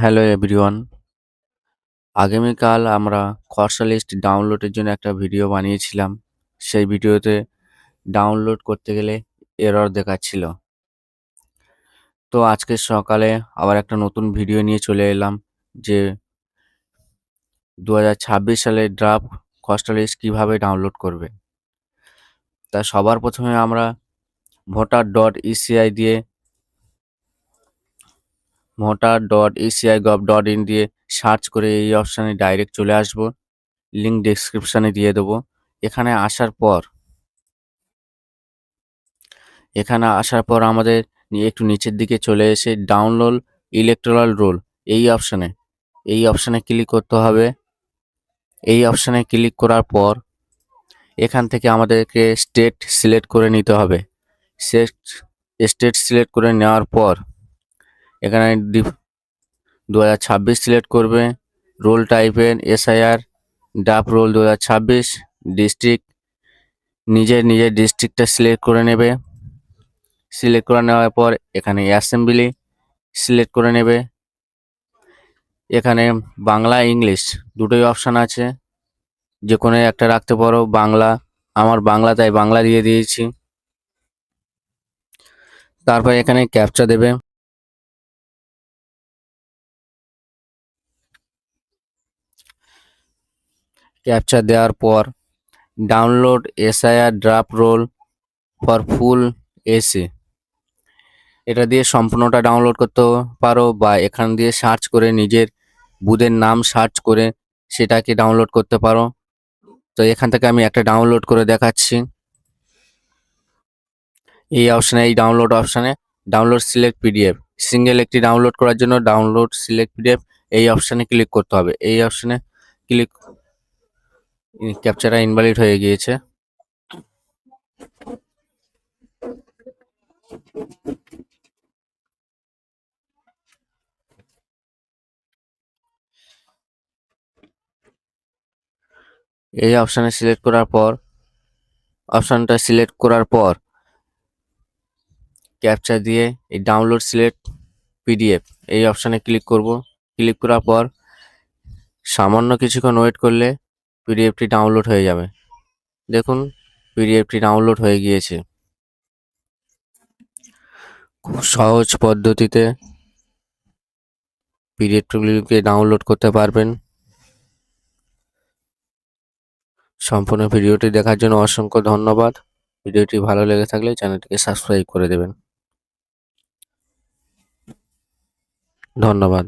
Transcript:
Hello everyone আগামীকাল আমরা খরচা লিস্ট ডাউনলোডের জন্য একটা ভিডিও বানিয়েছিলাম। সেই ভিডিওতে ডাউনলোড করতে গেলে এরর দেখাচ্ছিল। তো আজকে সকালে আবার একটা নতুন ভিডিও নিয়ে চলে এলাম যে দু সালের ড্রাফট খরচা লিস্ট কীভাবে ডাউনলোড করবে। তা সবার প্রথমে আমরা ভোটার ডট ইসিআই দিয়ে voter dot ECI gov dot in দিয়ে সার্চ করে এই অপশানে ডাইরেক্ট চলে আসব। লিঙ্ক ডেসক্রিপশানে দিয়ে দেবো। এখানে আসার পর, এখানে আসার পর আমাদের একটু নিচের দিকে চলে এসে ডাউনলোড ইলেকট্রাল রোল এই অপশানে এই অপশানে ক্লিক করতে হবে। এই অপশানে ক্লিক করার পর এখান থেকে আমাদেরকে স্টেট সিলেক্ট করে নিতে হবে। স্টেট সিলেক্ট করে নেওয়ার পর এখানে দু হাজার ছাব্বিশ সিলেক্ট করবে। রোল টাইপের এসআইআর ডাপ রোল দু হাজার ছাব্বিশ, ডিস্ট্রিক্ট, নিজের নিজের ডিস্ট্রিক্টটা সিলেক্ট করে নেবে। সিলেক্ট করে নেওয়ার পর এখানে অ্যাসেম্বলি সিলেক্ট করে নেবে। এখানে বাংলা, ইংলিশ দুটোই অপশান আছে। যে কোনো একটা রাখতে পারো, বাংলা, আমার বাংলা, তাই বাংলা দিয়ে দিয়েছি। তারপর এখানে ক্যাপচা দেবে। ক্যাপচার দেওয়ার পর download SIR draft roll for full AC এটা দিয়ে সম্পূর্ণটা ডাউনলোড করতে পারো বা এখান দিয়ে সার্চ করে নিজের বুথের নাম সার্চ করে সেটাকে ডাউনলোড করতে পারো। তো এখান থেকে আমি একটা ডাউনলোড করে দেখাচ্ছি। এই অপশানে এই ডাউনলোড অপশানে ডাউনলোড সিলেক্ট পিডিএফ সিঙ্গেল একটি ডাউনলোড করার জন্য ডাউনলোড সিলেক্ট পিডিএফ এই অপশানে ক্লিক করতে হবে। এই অপশানে ক্লিক ক্যাপচারটা ইনভ্যালিড হয়ে গিয়েছে। এই অপশানে সিলেক্ট করার পর অপশানটা সিলেক্ট করার পর ক্যাপচার দিয়ে এই ডাউনলোড সিলেক্ট পিডিএফ এই অপশানে ক্লিক করব। ক্লিক করার পর, সামান্য কিছুক্ষণ ওয়েট করলে পিডিএফটি ডাউনলোড হয়ে যাবে। দেখুন পিডিএফটি ডাউনলোড হয়ে গিয়েছে। খুব সহজ পদ্ধতিতে পিডিএফগুলিকে ডাউনলোড করতে পারবেন। সম্পূর্ণ ভিডিওটি দেখার জন্য অসংখ্য ধন্যবাদ। ভিডিওটি ভালো লেগে থাকলে চ্যানেলটিকে সাবস্ক্রাইব করে দেবেন। ধন্যবাদ।